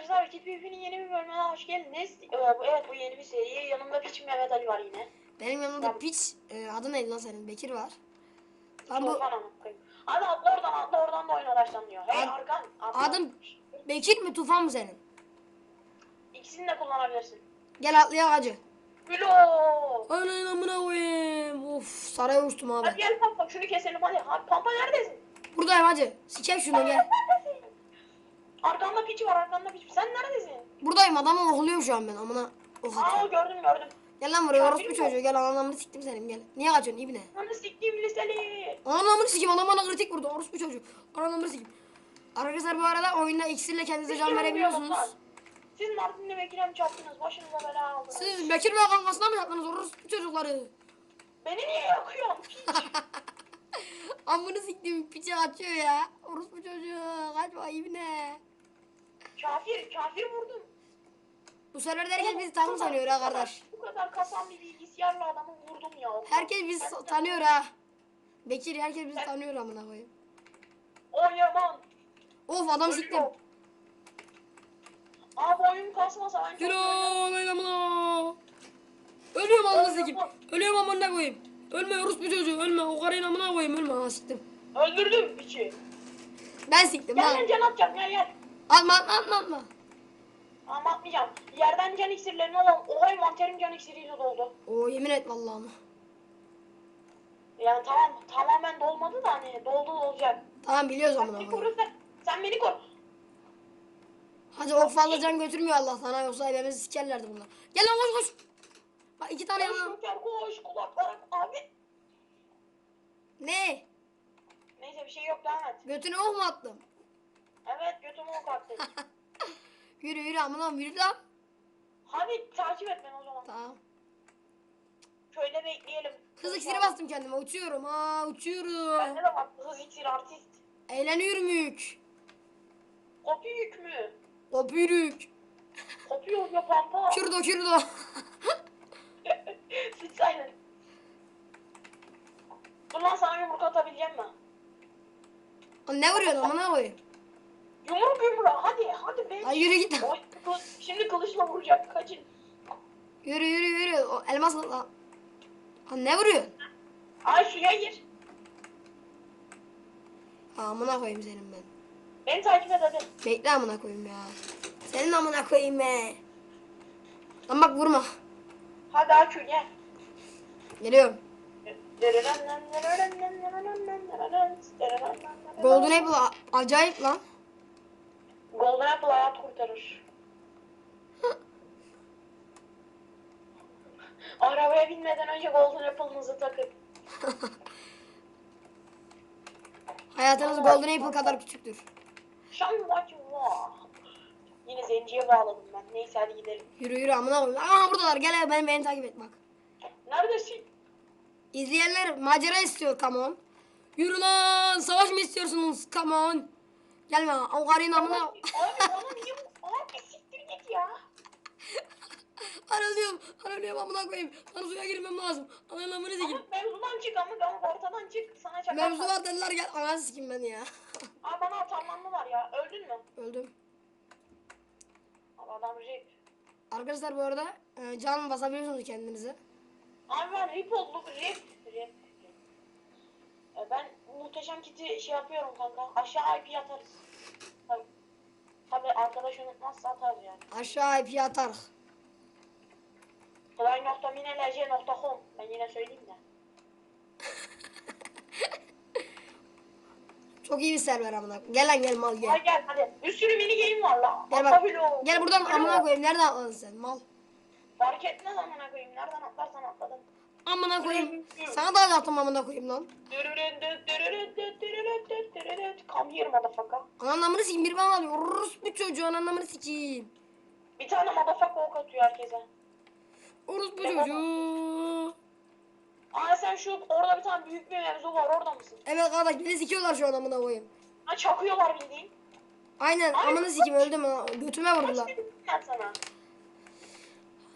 arkadaşlar TPP'nin yeni bir bölümüne hoş geldiniz. Ee, evet bu yeni bir seri. Yanımda Piç Mehmet Ali var yine. Benim yanımda da piç. e, adı neydi lan senin? Bekir var. Ben bu. Hadi atla oradan atla oradan da oyuna başlan diyor. Hey Ad- arkan. atla. adım Bekir mi Tufan mı senin? İkisini de kullanabilirsin. Gel atlayak hacı. Gülo. Ananın amına koyayım. Of saraya uçtum Hadi abi. gel Pampa şunu keselim hadi. Hadi Pampa neredesin? Buradayım hacı. Siker şunu gel. Arkanda piç var arkanda piç. Sen neredesin? Buradayım adamı ohluyorum şu an ben amına. Aa gördüm gördüm. Gel lan buraya orospu çocuğu gel anamını siktim senin gel. Niye kaçıyorsun ibne? Ananı siktiğim liseli. Anamını sikeyim adam bana kritik vurdu orospu çocuğu. Anamını sikeyim. Arkadaşlar bu arada oyunda iksirle kendinize can verebiliyorsunuz. Siz Martin'le Bekir'e mi çarptınız? Başınıza bela aldınız. Siz Bekir Bey kankasına mı yaptınız orospu çocukları? Beni niye yakıyorsun? Amını siktim piçe açıyor ya. Orospu çocuğu kaçma ibne. Kafir, kafir vurdum. Bu serverde herkes bizi tanım sanıyor ha kardeş. Bu kadar kasan bir bilgisayarla adamı vurdum ya. Herkes bizi tanıyor ha. Bekir herkes bizi tanıyor amına koyayım. O yaman. Of adam siktim. Abi oyun kasmasa ben Yürü lan amına. Ölüyorum amına sikeyim. Ölüyorum amına koyayım. Ölme orospu çocuğu ölme. O karıyı amına koyayım ölme ha siktim. Öldürdüm piçi. Ben siktim Gel lan can atacağım gel gel. Atma atma atma atma. Ama atmayacağım. Yerden can iksirlerini alalım. Oha envanterim can iksiriyle doldu. Oo yemin et vallahi ama. Yani tamam tamamen dolmadı da hani doldu olacak. Tamam biliyoruz Sen beni koru sen. Beni koru. Hadi o fazla can götürmüyor Allah sana yoksa hepimizi sikerlerdi bunlar. Gel lan koş koş. Bak iki tane yalan. Joker koş kulaklara abi. Ne? Neyse bir şey yok devam et. Götüne ok mu attım? Evet götümü ok. Yürü yürü amına yürü lan. Hadi takip et beni o zaman. Tamam. Köyde bekleyelim. Hız iksiri bastım kendime uçuyorum ha uçuyorum. Bende de var hız iksir artist. Eğleniyorum yük. Kopi yük mü? Kopürük. Kopuyor ya pampa. Kürdo kürdo. Sıçsaydın. Dur lan sana yumruk atabileceğim mi? Ne vuruyorsun amına koyayım? Yumruk yumruğa hadi hadi be. Lan yürü git. Kılıç- şimdi kılıçla vuracak kaçın. Yürü yürü yürü. O elmas lan. Lan ne vuruyorsun? Ay suya gir. Ha, amına koyayım senin ben. Beni takip et hadi. Bekle amına koyayım ya. Senin amına koyayım be. Lan bak vurma. Hadi Akü gel. Geliyorum. Golden Apple a- acayip lan. Golden Apple hayat kurtarır. Arabaya binmeden önce Golden Apple'ınızı takın. Hayatınız Golden Apple kadar küçüktür. Şam maçı var. Yine zenciye bağladım ben. Neyse hadi gidelim. Yürü yürü amına koyayım. Aa buradalar gel gel beni, beni takip et bak. Neredesin? İzleyenler macera istiyor come on. Yürü lan savaş mı istiyorsunuz come on. Gelme o karıyın amına. Abi bana niye bu? Abi siktir git ya. Arılıyorum arılıyorum amına koyayım. Lan suya girmem lazım. Ananın amını Ama sikeyim. mevzudan çık ama ama ortadan çık. Sana çakar. Mevzular dediler gel ananı sikeyim beni ya. Abi bana atanlandılar ya. Öldün mü? Öldüm. Abi adam rip. Arkadaşlar bu arada e, can basabiliyorsunuz kendinize. Abi ben rip oldum. Rip. Rip. rip. E ben muhteşem kiti şey yapıyorum kanka. Aşağı IP atarız. Tabii. Tabii arkadaş unutmazsa atarız yani. Aşağı IP atar. Play.minelj.com Ben yine söyleyeyim de. Çok iyi bir server amına. Gel lan gel mal gel. Hadi gel hadi. Bir sürü mini game var la. Gel bak. Gel buradan amına koyayım. Nereden atladın sen mal? Fark etmez amına koyayım. Nereden atlarsan atladın. Amına koyayım. Sana da attım amına koyayım lan. Come here motherfucker. Ananın amını sikeyim bir bana alıyor. Rus bu çocuğu ananın amını sikeyim. Bir tane motherfucker ok atıyor herkese. Orus bu çocuğu. Aa sen şu orada bir tane büyük bir mevzu var orada mısın? Evet kardeş beni sikiyorlar şu an amına koyayım. Ha çakıyorlar bildiğin. Aynen amını sikeyim öldüm ha. Götüme vurdular. sana?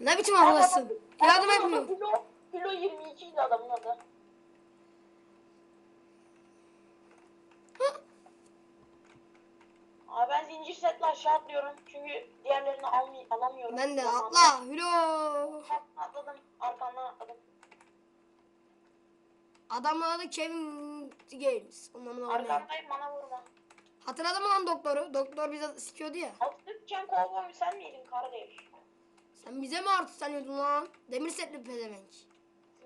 Ne biçim arkadaşsın? Yardım etmiyor. Kilo, kilo 22 idi adamın adı. Abi ben zincir setle aşağı atlıyorum. Çünkü diğerlerini almay alamıyorum. Ben de atla. Hülo. Atladım. Arkamdan atladım. Adamın adı Kevin Games. Koyayım. Arkamdayım bana vurma. Hatırladın mı lan doktoru? Doktor bize sikiyordu ya. Atlıkken kovboy sen miydin kardeş? Sen bize mi artı sanıyordun lan? Demir setli pezevenk.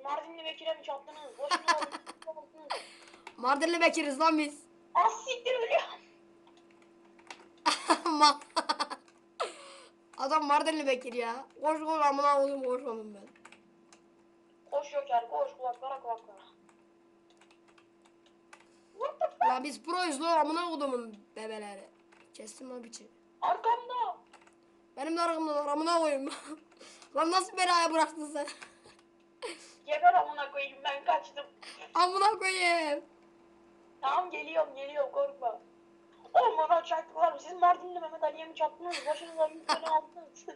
Mardinli Bekir'e mi çattınız? Boşuna oldunuz. Mardinli Bekiriz lan biz. Az siktir ölüyorum. Ma- Adam Mardinli Bekir ya. Koş koş amına koyayım koşmadım ben. Koş Joker koş kulaklara kulaklara. What the fuck? La biz proyuz lan amına kodumun bebeleri. Kestim lan biçi. Arkamda. Benim de arkamda var amına koyayım. lan nasıl belaya bıraktın sen? Geber amına koyayım ben kaçtım. amına koyayım. Tamam geliyorum geliyorum korkma. Oğlum bana çaktılar. Siz Mardinli Mehmet Ali'ye mi çattınız? Başınıza bir tane aldınız.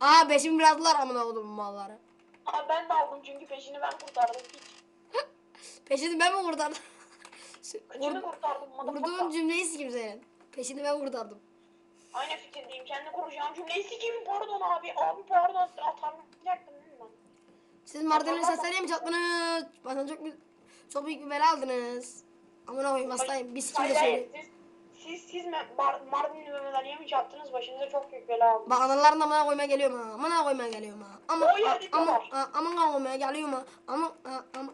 Aa beşimi bıraktılar amına kodumun malları. Abi ben de aldım çünkü peşini ben kurtardım. Hiç. Peşini ben mi kurtardım? Kıçını kurtardım. motherfucker. cümleyi sikim senin. Peşini ben kurtardım. Aynı fikirdeyim. Kendi kuracağım cümleyi sikeyim. Pardon abi. Abi pardon. Atarlayacaktım değil mi? Siz Mardinli seslerine mi çattınız? Bana çok, bir, çok büyük bir bela aldınız. Amına koyayım hastayım. Bir sikim de söyleyeyim. Siz, siz, siz mi Mar Mardinli Mehmet Ali'ye mi çattınız? Başınıza çok büyük bela aldı. Bak analarına amına koymaya geliyorum ha. Amına koymaya geliyorum ha. Ama Oy, hadi ama tamam. ama amına koymaya geliyorum ha. Ama ama ama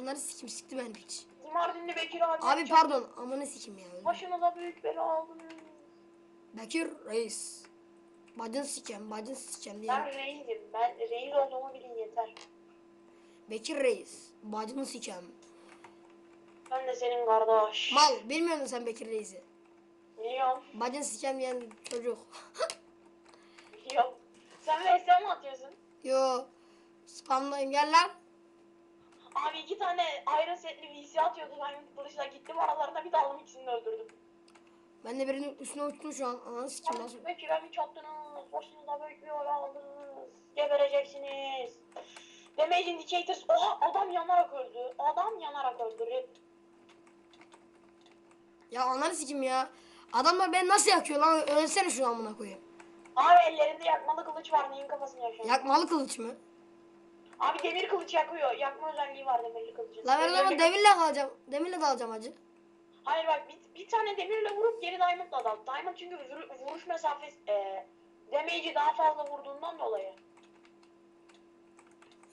Onları sikim sikti beni hiç. Siz Mardinli Bekir abi. Abi pardon amına sikim ya. Başınıza büyük bela aldınız. Bekir reis. Bacın sikem, bacın sikem diye. Ben reisim. Ben reis olduğumu bilin yeter. Bekir reis. Bacını sikem. Ben de senin kardeş. Mal bilmiyor musun sen Bekir reisi? Biliyorum. Bacın sikem diyen çocuk. Biliyorum. Sen VS mi atıyorsun? Yo. Spamdayım gel lan. Abi iki tane ayrı setli VC atıyordu. Ben kılıçla gittim aralarına bir daldım ikisini öldürdüm. Ben de birinin üstüne uçtum şu an. Ananı sikim nasıl? Ve kiremi çattınız. Başınıza büyük bir olay aldınız. Gebereceksiniz. Damage indicators. Oha adam yanarak öldü. Adam yanarak öldü. Rip. Ya ananı sikim ya. Adamlar beni nasıl yakıyor lan? Ölsene şunu amına koyayım. Abi ellerinde yakmalı kılıç var. Neyin kafasını yaşıyor? Yakmalı kılıç mı? Abi demir kılıç yakıyor. Yakma özelliği var demirli kılıcın. La ben o zaman demirle kalacağım. Demirle dalacağım acı. Hayır bak bir, bir tane demirle vurup geri diamondla dal. Diamond çünkü vur- vuruş mesafesi e, damage'i daha fazla vurduğundan dolayı.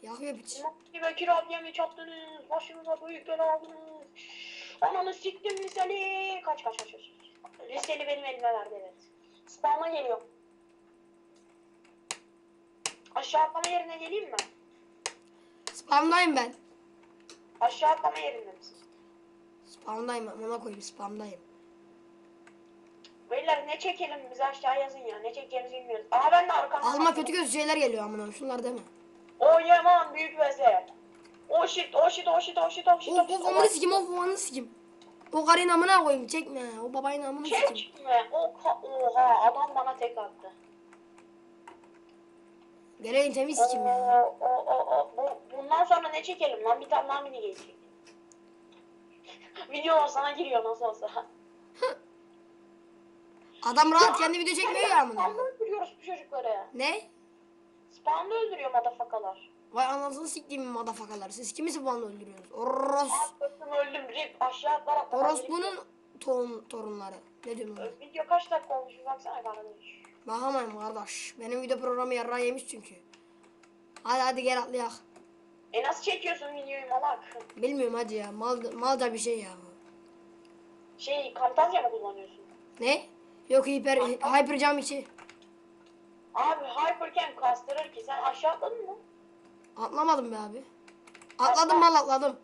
Yakıyor piç. Bir Bekir abiye mi çattınız? Başınıza büyük bela aldınız. Ananı siktim liseli. Kaç kaç kaç kaç. Liseli benim elime verdi evet. Spawn'a geliyorum. Aşağı atlama yerine geleyim mi? Spamdayım ben. Aşağı atlama yerinde misin? Spamdayım amına koyayım spamdayım. Beyler ne çekelim biz aşağı yazın ya. Ne çekeceğimizi bilmiyoruz. Aha ben de arkamda. Ağzıma kötü kötü şeyler geliyor amına. Şunlar deme. Oh yaman büyük veze. Oh shit oh shit oh shit oh shit oh shit. Of of sikim of amına sikim. O karın amına koyayım çekme. O babayın amına sikim. Çekme. Oha, oha adam bana tek attı. Geleyin temiz sikim ya. O, o, o, o, bu, bundan sonra ne çekelim lan? Bir tane daha mini geçecek. Videolar sana giriyor nasıl olsa. Adam rahat kendi video çekmiyor ya amına. Spawn'da öldürüyoruz bu çocukları. Ne? Spawn'da öldürüyor madafakalar. Vay anasını siktiğim madafakalar. Siz kimi spawnla öldürüyorsunuz? Oros. Atladım öldüm rip aşağı atlar atlar. Orospu'nun torun, torunları. Ne diyorsun lan? Video kaç dakika olmuş bir baksana kardeş. Bakamayım kardeş. Benim video programı yarrağı yemiş çünkü. Hadi hadi gel atlayak. E nasıl çekiyorsun videoyu malak? Bilmiyorum hadi ya. Mal, malca bir şey ya. Şey Camtasia mı kullanıyorsun? Ne? Yok hiper, hyper cam içi. Abi Hypercam kastırır ki sen aşağı atladın mı? Atlamadım be abi. Atladım mal atladım.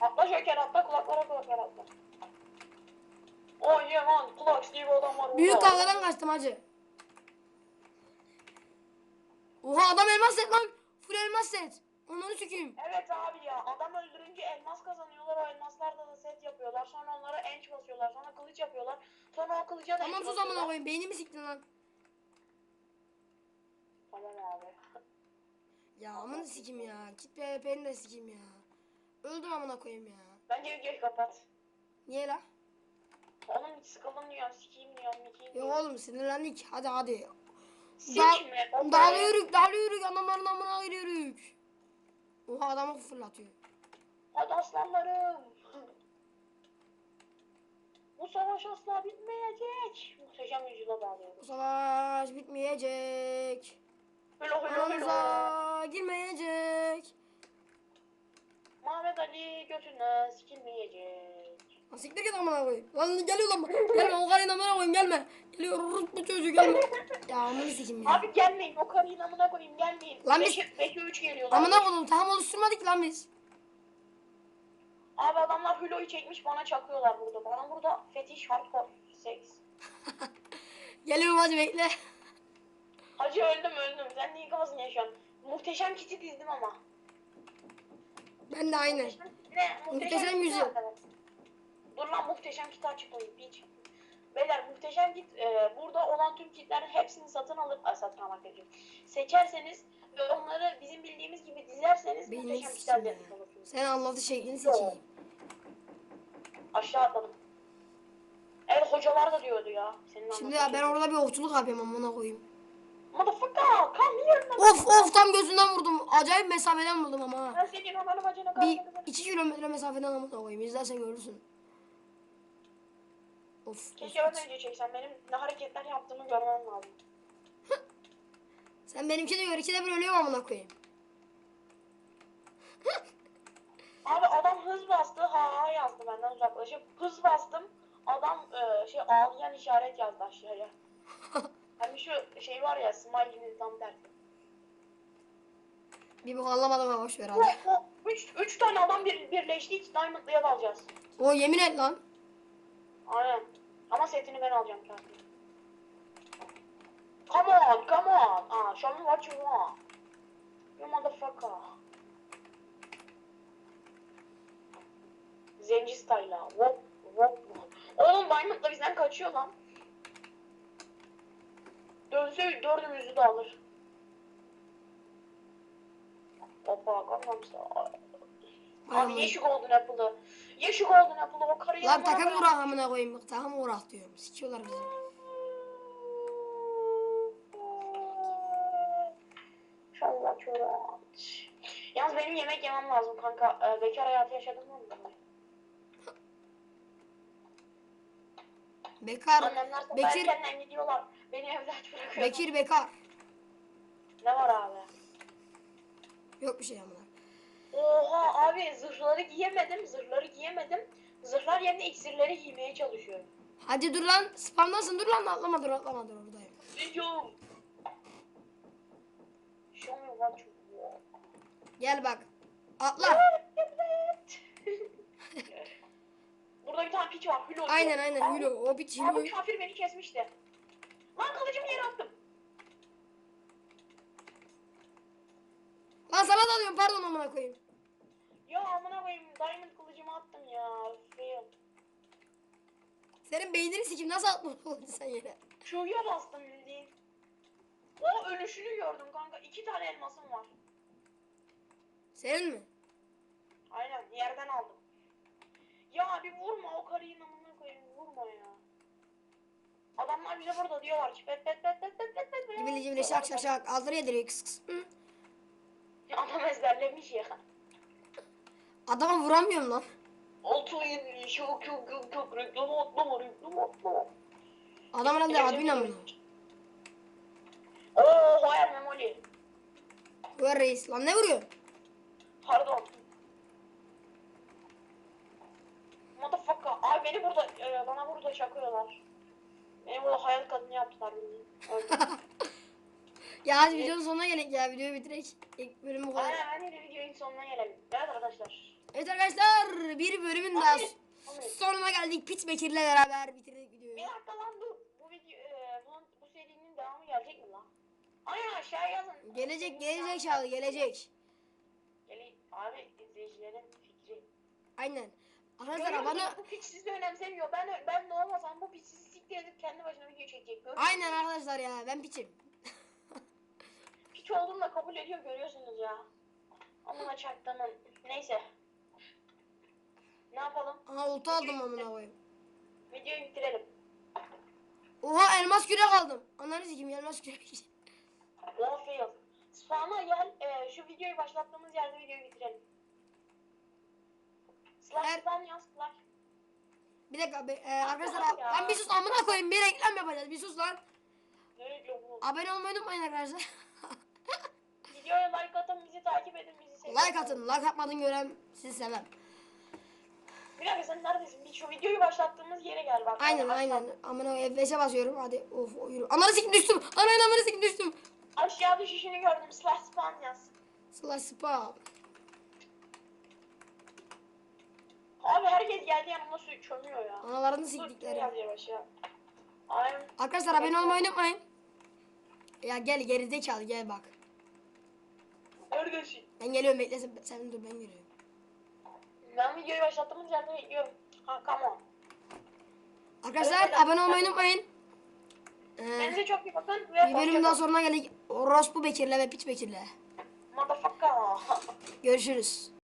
Atla şeker atla kulaklara kulaklara atla. Oh yeah man kulak diye bir adam var. Büyük kavgadan kaçtım hacı. Oha adam elmas set lan. Full elmas set. Onları sükeyim. Evet abi ya adam öldürünce elmas kazanıyorlar o elmaslarla da set yapıyorlar sonra onlara enç basıyorlar sonra kılıç yapıyorlar sonra o kılıca da Tamam enç sus amına basıyorlar. koyayım. Beynimi siktin lan. Tamam abi. Ya amına sikim ya. Git PvP'ni de sikim ya. Öldüm amına koyayım ya. Bence videoyu kapat. Niye la? Oğlum sıkıldım diyorum, sikeyim diyorum, mikeyim Yok diyorum. oğlum sinirlendik. Hadi hadi. Sikme. o Dağılıyoruz, dağılıyoruz. Adamların amına. Oha adamı fırlatıyor. Hadi aslanlarım. Bu savaş asla bitmeyecek. Muhteşem yüzyıla Bu bağlıyoruz. savaş bitmeyecek. Aramıza girmeyecek. Mehmet Ali götüne sikilmeyecek. Lan siktir git amına koyayım. Lan geliyor lan. Gelme o karıyı amına koyayım gelme. Geliyor rut bu çocuğu gelme. ya amına sikeyim ya. Abi gelmeyin o karıyı namına koyayım gelmeyin. Lan biz- 5'e 3 geliyor. lan. Amına koydum tamam oluşturmadık lan biz. Abi adamlar hüloyu çekmiş bana çakıyorlar burada. Bana burada fetiş hardcore seks. Geliyorum hacı bekle. Hacı öldüm öldüm. Sen neyi kafasını yaşıyorsun? Muhteşem kiti dizdim ama. Ben de aynı. Ne? Muhteşem kit yüzyıl. var evet. Dur lan muhteşem kiti açıklayayım. Piç. Beyler muhteşem kit e, burada olan tüm kitlerin hepsini satın alıp ay, satın almak dedim. Seçerseniz ve onları bizim bildiğimiz gibi dizerseniz Beynini muhteşem kitler demiş olursunuz. Sen anladı şeklini sikeyim. Aşağı atladım. Evet hocalar da diyordu ya. Senin Şimdi ya ben orada bir okçuluk yapayım amına koyayım. Motherfucker come here. Of of tam gözünden vurdum. Acayip mesafeden vurdum ama ha. Ben senin ananı bacını Bir kaldırdım. iki kilometre mesafeden amına koyayım. İzlersen görürsün. Of. Keşke ön önce çeksen. Benim ne hareketler yaptığımı görmen lazım. Sen benimki de gör. İkide bir ölüyorum amına koyayım. Abi adam hız bastı. Ha ha yazdı benden uzaklaşıp. Hız bastım. Adam e, şey ağlayan işaret yazdı aşağıya. Hani şu şey var ya smiley'nin tam tersi. Bir bok anlamadım ama boş ver oh, üç, üç tane adam bir, birleşti. Hiç Diamond'lıya dalacağız. O yemin et lan. Aynen. Ama setini ben alacağım kendim. Come on, come on. Ah, show me what you want. You motherfucker. Zenci style'a. Wop, wop, wop. Oğlum Diamond'la bizden kaçıyor lan. Dönse dördümüzü de alır. Hoppa. Vay Abi amına. ye şu Golden Apple'ı. Ye şu Golden Apple'ı o karıyı Lan takım uğrak amına koyayım. Takım uğrak diyorum. Sikiyorlar bizi. Yalnız benim yemek yemem lazım kanka. Ee, bekar hayatı yaşadım mı? Bekar. Annemler Bekir. erkenden gidiyorlar. Beni evde aç bırakıyorlar. Bekir bekar. Ne var abi? Yok bir şey amına. Oha abi zırhları giyemedim. Zırhları giyemedim. Zırhlar yerine iksirleri giymeye çalışıyorum. Hadi dur lan. Spamdasın dur lan. Atlama dur atlama dur you want. Gel bak. Atla. Burada bir tane piç var. Hülo. Aynen aynen. Hülo. O bir Abi hülo. kafir beni kesmişti. Lan kılıcımı yere attım. Lan sana da alıyorum pardon amına koyayım. Ya amına koyayım diamond kılıcımı attım ya. Fail. Senin beynini sikim nasıl atmadın sen yere? Q'ya bastım bildiğin. O ölüşünü gördüm kanka. İki tane elmasım var. Senin mi? Aynen yerden aldım. Ya bir vurma o karıyı amına koyayım vurma ya. Adamlar bize burada diyorlar ki pet pet pet pet pet pet pet. Cibili cibili şak şak şak. Aldır yediriyor kıs kıs. Hı. Adam ezberlemiş ya. Adama vuramıyorum lan. Altı yedi şok yok yok yok reklamı atlama reklamı atlama. Adamın adı admin amına. Oo hayır memoli. Ver reis. Lan ne vuruyor? Pardon. Motherfucker. Abi beni burada, e, bana burada çakıyorlar. Beni burada hayal kadını yaptılar. Öldüm. Ya hadi videonun sonuna gelek ya. Videoyu bitirek. İlk bölüm bu kadar. Aynen de videonun sonuna gelelim. Evet arkadaşlar. Evet arkadaşlar bir bölümün daha Abi, abi. sonuna geldik. Pit Bekir'le beraber bitirdik videoyu. Bir dakika lan dur. Bu video, e, bunun, bu serinin devamı gelecek mi lan? Aynen aşağıya yazın. Gelecek gelecek şahı gelecek. Gele abi izleyicilerin fikri. Aynen. Arkadaşlar Görüyor abone... musun? Bu piç sizi önemsemiyor. Ben ben de olmasam bu piç sizi siktir edip kendi başına video çekecek. Görüyor Aynen arkadaşlar ya ben piçim. Piç olduğumu da kabul ediyor görüyorsunuz ya. Amına çaktımın. Neyse. Ne yapalım? Aha olta aldım amına koyayım. videoyu bitirelim. Oha elmas kürek aldım. Ananı sikeyim elmas kürek. One fail. Spawn'a gel. E, şu videoyu başlattığımız yerde videoyu bitirelim. Slash Her- spawn yaz slash. Bir dakika abi, e, arkadaşlar ben bir sus amına koyayım bir reklam yapacağız bir sus lan. Ne diyor bu? Abone olmayı unutmayın arkadaşlar. Videoya like atın, bizi takip edin, bizi sevin. like atın like atmadın gören sizi sevmem. Bir dakika sen neredesin? Bir şu videoyu başlattığımız yere gel bak. Aynen Aşağı- aynen. Amına F5'e basıyorum hadi of o yürü. Ananı sikeyim düştüm. Ananı ananı sikeyim düştüm. Aşağı düşüşünü gördüm. Slash spawn yaz. Slash spam. Abi herkes geldi yanıma su çömüyor ya. Analarını Dur, siktikleri. yaz yavaş ya. Aynen. Arkadaşlar abone olmayı unutmayın. Ya gel gerizekalı gel bak. Neredesin? Ben geliyorum bekle sen, sen dur ben geliyorum. Ben videoyu. Ha come on. Arkadaşlar abone olmayı unutmayın. Ee, Kendinize çok iyi bakın. Ve bir bölüm daha hoşça sonuna geldik. Orospu Bekir'le ve Piç Bekir'le. Motherfucker. Görüşürüz.